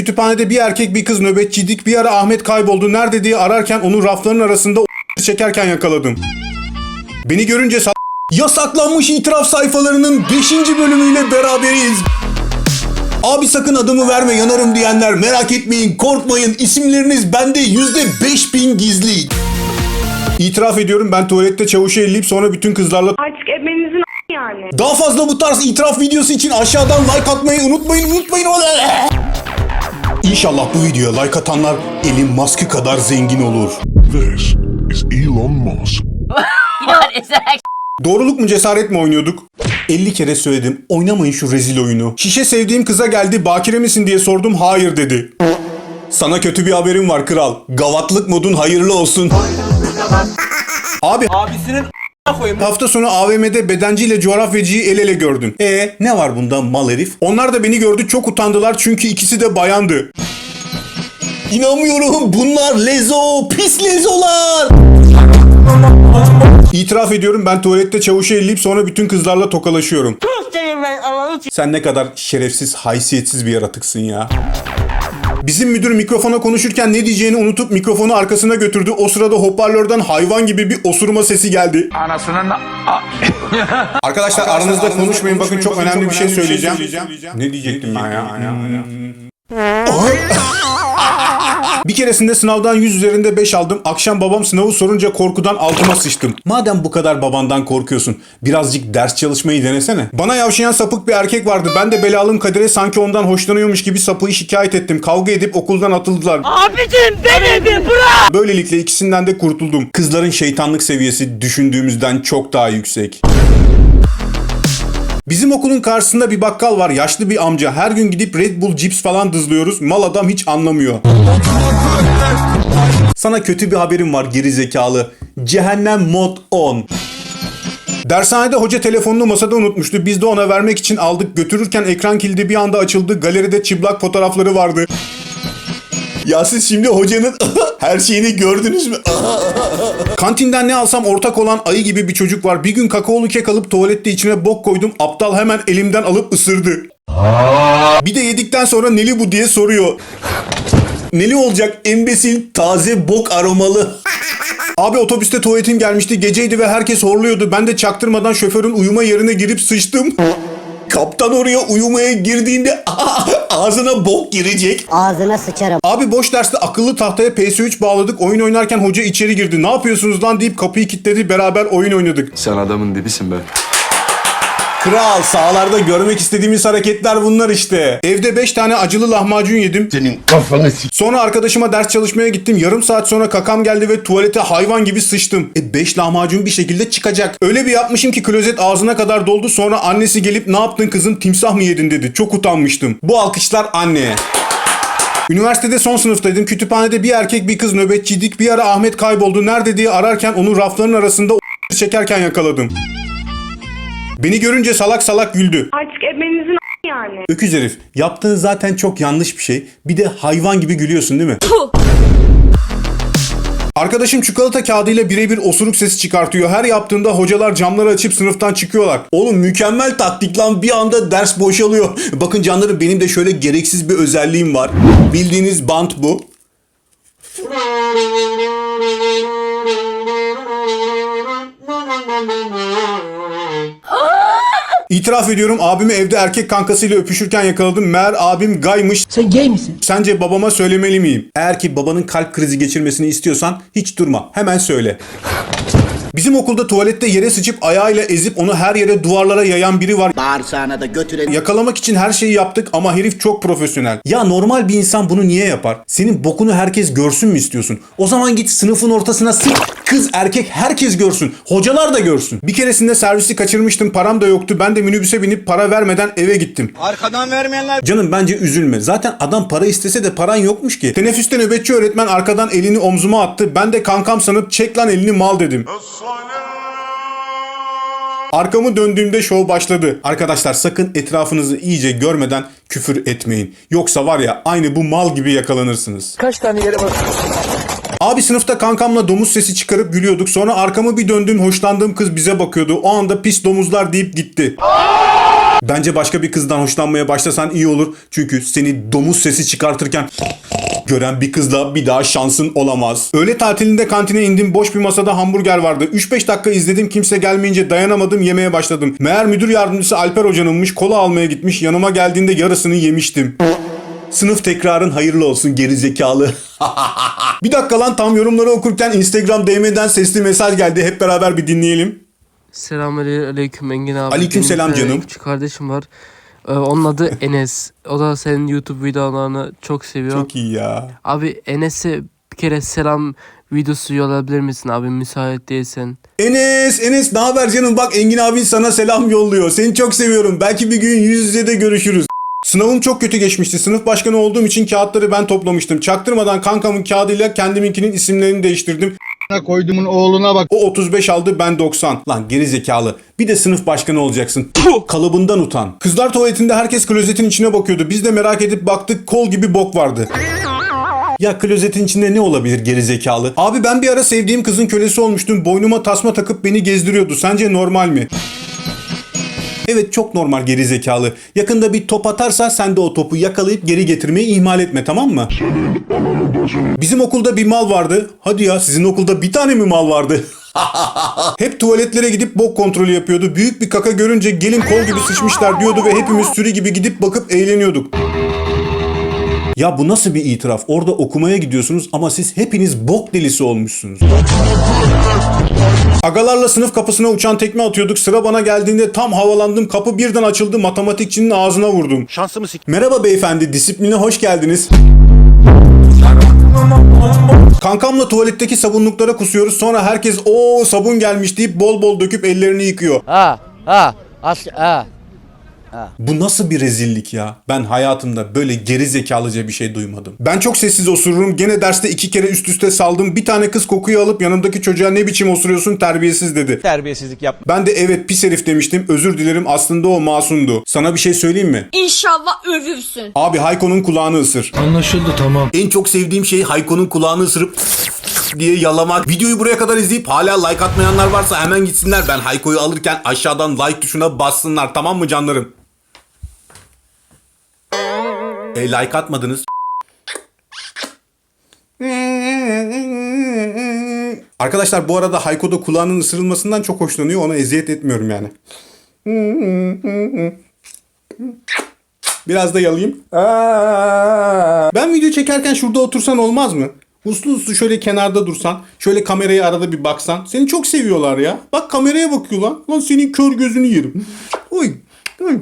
Kütüphanede bir erkek bir kız nöbetçiydik. Bir ara Ahmet kayboldu. Nerede diye ararken onu rafların arasında çekerken yakaladım. Beni görünce sa- Yasaklanmış itiraf sayfalarının 5. bölümüyle beraberiz. Abi sakın adımı verme yanarım diyenler merak etmeyin korkmayın isimleriniz bende yüzde 5000 gizli. İtiraf ediyorum ben tuvalette çavuşu elleyip sonra bütün kızlarla Artık ebenizin yani. daha fazla bu tarz itiraf videosu için aşağıdan like atmayı unutmayın unutmayın. İnşallah bu videoya like atanlar Elon Musk kadar zengin olur. This is Elon Musk. Yani sen Doğruluk mu cesaret mi oynuyorduk? 50 kere söyledim. Oynamayın şu rezil oyunu. Şişe sevdiğim kıza geldi. Bakire misin diye sordum. Hayır dedi. Sana kötü bir haberim var kral. Gavatlık modun hayırlı olsun. Abi Abisinin koyayım. hafta sonu AVM'de bedenciyle coğrafyacıyı el ele gördün. E ne var bunda mal herif? Onlar da beni gördü çok utandılar çünkü ikisi de bayandı. İnanmıyorum bunlar lezo pis lezolar. İtiraf ediyorum ben tuvalette çavuşu elleyip sonra bütün kızlarla tokalaşıyorum. Sen ne kadar şerefsiz, haysiyetsiz bir yaratıksın ya. Bizim müdür mikrofona konuşurken ne diyeceğini unutup mikrofonu arkasına götürdü. O sırada hoparlörden hayvan gibi bir osurma sesi geldi. Anasının Arkadaşlar aranızda konuşmayın. Bakın çok önemli bir şey söyleyeceğim. Ne diyecektim ben ya? Bir keresinde sınavdan 100 üzerinde 5 aldım. Akşam babam sınavı sorunca korkudan altıma sıçtım. Madem bu kadar babandan korkuyorsun, birazcık ders çalışmayı denesene. Bana yavşayan sapık bir erkek vardı. Ben de belalım kadere sanki ondan hoşlanıyormuş gibi sapığı şikayet ettim. Kavga edip okuldan atıldılar. abicim beni bir bırak. Böylelikle ikisinden de kurtuldum. Kızların şeytanlık seviyesi düşündüğümüzden çok daha yüksek. Bizim okulun karşısında bir bakkal var. Yaşlı bir amca. Her gün gidip Red Bull cips falan dızlıyoruz. Mal adam hiç anlamıyor. Sana kötü bir haberim var geri zekalı. Cehennem mod 10. Dershanede hoca telefonunu masada unutmuştu. Biz de ona vermek için aldık. Götürürken ekran kilidi bir anda açıldı. Galeride çıplak fotoğrafları vardı. Ya siz şimdi hocanın her şeyini gördünüz mü? Kantinden ne alsam ortak olan ayı gibi bir çocuk var. Bir gün kakaolu kek alıp tuvalette içine bok koydum. Aptal hemen elimden alıp ısırdı. Bir de yedikten sonra neli bu diye soruyor. Neli olacak embesil taze bok aromalı. Abi otobüste tuvaletim gelmişti. Geceydi ve herkes horluyordu. Ben de çaktırmadan şoförün uyuma yerine girip sıçtım. Kaptan oraya uyumaya girdiğinde ağzına bok girecek. Ağzına sıçarım. Abi boş derste akıllı tahtaya PS3 bağladık. Oyun oynarken hoca içeri girdi. Ne yapıyorsunuz lan deyip kapıyı kilitledi. Beraber oyun oynadık. Sen adamın dibisin be. Kral sahalarda görmek istediğimiz hareketler bunlar işte. Evde 5 tane acılı lahmacun yedim. Senin kafanı s- Sonra arkadaşıma ders çalışmaya gittim. Yarım saat sonra kakam geldi ve tuvalete hayvan gibi sıçtım. E 5 lahmacun bir şekilde çıkacak. Öyle bir yapmışım ki klozet ağzına kadar doldu. Sonra annesi gelip ne yaptın kızım timsah mı yedin dedi. Çok utanmıştım. Bu alkışlar anneye. Üniversitede son sınıftaydım. Kütüphanede bir erkek bir kız nöbetçiydik. Bir ara Ahmet kayboldu. Nerede diye ararken onu rafların arasında çekerken yakaladım. Beni görünce salak salak güldü. Artık ebenizin a- yani. Öküz herif. Yaptığın zaten çok yanlış bir şey. Bir de hayvan gibi gülüyorsun değil mi? Arkadaşım çikolata kağıdıyla birebir osuruk sesi çıkartıyor. Her yaptığında hocalar camları açıp sınıftan çıkıyorlar. Oğlum mükemmel taktik lan bir anda ders boşalıyor. Bakın canlarım benim de şöyle gereksiz bir özelliğim var. Bildiğiniz bant bu. İtiraf ediyorum abimi evde erkek kankasıyla öpüşürken yakaladım. Meğer abim gaymış. Sen gay misin? Sence babama söylemeli miyim? Eğer ki babanın kalp krizi geçirmesini istiyorsan hiç durma. Hemen söyle. Bizim okulda tuvalette yere sıçıp ayağıyla ezip onu her yere duvarlara yayan biri var. Bağırsağına da götürelim. Yakalamak için her şeyi yaptık ama herif çok profesyonel. Ya normal bir insan bunu niye yapar? Senin bokunu herkes görsün mü istiyorsun? O zaman git sınıfın ortasına sık. Kız erkek herkes görsün. Hocalar da görsün. Bir keresinde servisi kaçırmıştım. Param da yoktu. Ben de minibüse binip para vermeden eve gittim. Arkadan vermeyenler Canım bence üzülme. Zaten adam para istese de paran yokmuş ki. Teneffüste nöbetçi öğretmen arkadan elini omzuma attı. Ben de kankam sanıp çek lan elini mal dedim. Arkamı döndüğümde şov başladı. Arkadaşlar sakın etrafınızı iyice görmeden küfür etmeyin. Yoksa var ya aynı bu mal gibi yakalanırsınız. kaç tane yere bak. Abi sınıfta kankamla domuz sesi çıkarıp gülüyorduk. Sonra arkamı bir döndüm hoşlandığım kız bize bakıyordu. O anda pis domuzlar deyip gitti. Bence başka bir kızdan hoşlanmaya başlasan iyi olur. Çünkü seni domuz sesi çıkartırken gören bir kızla bir daha şansın olamaz. Öğle tatilinde kantine indim. Boş bir masada hamburger vardı. 3-5 dakika izledim. Kimse gelmeyince dayanamadım. Yemeye başladım. Meğer müdür yardımcısı Alper hocanınmış. Kola almaya gitmiş. Yanıma geldiğinde yarısını yemiştim. Sınıf tekrarın hayırlı olsun geri zekalı. bir dakika lan tam yorumları okurken Instagram DM'den sesli mesaj geldi. Hep beraber bir dinleyelim. Selamünaleyküm Engin abi. Aleykümselam Benim canım. Küçük kardeşim var. Ee, onun adı Enes. O da senin YouTube videolarını çok seviyor. Çok iyi ya. Abi Enes'e bir kere selam videosu yollayabilir misin abi müsait değilsen? Enes, Enes ne haber canım? Bak Engin abin sana selam yolluyor. Seni çok seviyorum. Belki bir gün yüz yüze de görüşürüz. Sınavım çok kötü geçmişti. Sınıf başkanı olduğum için kağıtları ben toplamıştım. Çaktırmadan kankamın kağıdıyla kendiminkinin isimlerini değiştirdim. Koydumun oğluna bak. O 35 aldı ben 90. Lan geri zekalı. Bir de sınıf başkanı olacaksın. Puh, kalıbından utan. Kızlar tuvaletinde herkes klozetin içine bakıyordu. Biz de merak edip baktık kol gibi bok vardı. Ya klozetin içinde ne olabilir geri zekalı? Abi ben bir ara sevdiğim kızın kölesi olmuştum. Boynuma tasma takıp beni gezdiriyordu. Sence normal mi? Evet çok normal geri zekalı. Yakında bir top atarsa sen de o topu yakalayıp geri getirmeyi ihmal etme tamam mı? Bizim okulda bir mal vardı. Hadi ya sizin okulda bir tane mi mal vardı? Hep tuvaletlere gidip bok kontrolü yapıyordu. Büyük bir kaka görünce gelin kol gibi sıçmışlar diyordu ve hepimiz sürü gibi gidip bakıp eğleniyorduk. Ya bu nasıl bir itiraf? Orada okumaya gidiyorsunuz ama siz hepiniz bok delisi olmuşsunuz. Agalarla sınıf kapısına uçan tekme atıyorduk. Sıra bana geldiğinde tam havalandım. Kapı birden açıldı. Matematikçinin ağzına vurdum. Şansımı sik. Merhaba beyefendi. Disipline hoş geldiniz. Kankamla tuvaletteki sabunluklara kusuyoruz. Sonra herkes o sabun gelmiş deyip bol bol döküp ellerini yıkıyor. Ha ha aş ha. Bu nasıl bir rezillik ya? Ben hayatımda böyle geri zekalıca bir şey duymadım. Ben çok sessiz osururum. Gene derste iki kere üst üste saldım. Bir tane kız kokuyu alıp yanımdaki çocuğa ne biçim osuruyorsun terbiyesiz dedi. Terbiyesizlik yap. Ben de evet pis herif demiştim. Özür dilerim aslında o masumdu. Sana bir şey söyleyeyim mi? İnşallah ölürsün. Abi Hayko'nun kulağını ısır. Anlaşıldı tamam. En çok sevdiğim şey Hayko'nun kulağını ısırıp diye yalamak. Videoyu buraya kadar izleyip hala like atmayanlar varsa hemen gitsinler. Ben Hayko'yu alırken aşağıdan like tuşuna bassınlar tamam mı canlarım? E like atmadınız. Arkadaşlar bu arada Hayko da kulağının ısırılmasından çok hoşlanıyor. Ona eziyet etmiyorum yani. Biraz da yalayayım. Ben video çekerken şurada otursan olmaz mı? Uslu uslu şöyle kenarda dursan, şöyle kameraya arada bir baksan. Seni çok seviyorlar ya. Bak kameraya bakıyor lan. Lan senin kör gözünü yerim. Oy. Oy.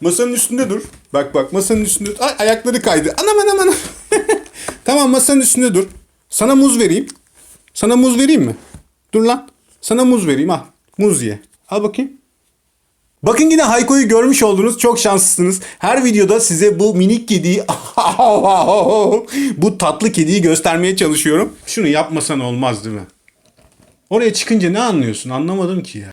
Masanın üstünde dur. Bak bak masanın üstünde. Ay ayakları kaydı. Anam anam anam. tamam masanın üstünde dur. Sana muz vereyim. Sana muz vereyim mi? Dur lan. Sana muz vereyim al. Muz ye. Al bakayım. Bakın yine Hayko'yu görmüş oldunuz. Çok şanslısınız. Her videoda size bu minik kediyi, bu tatlı kediyi göstermeye çalışıyorum. Şunu yapmasan olmaz değil mi? Oraya çıkınca ne anlıyorsun? Anlamadım ki ya.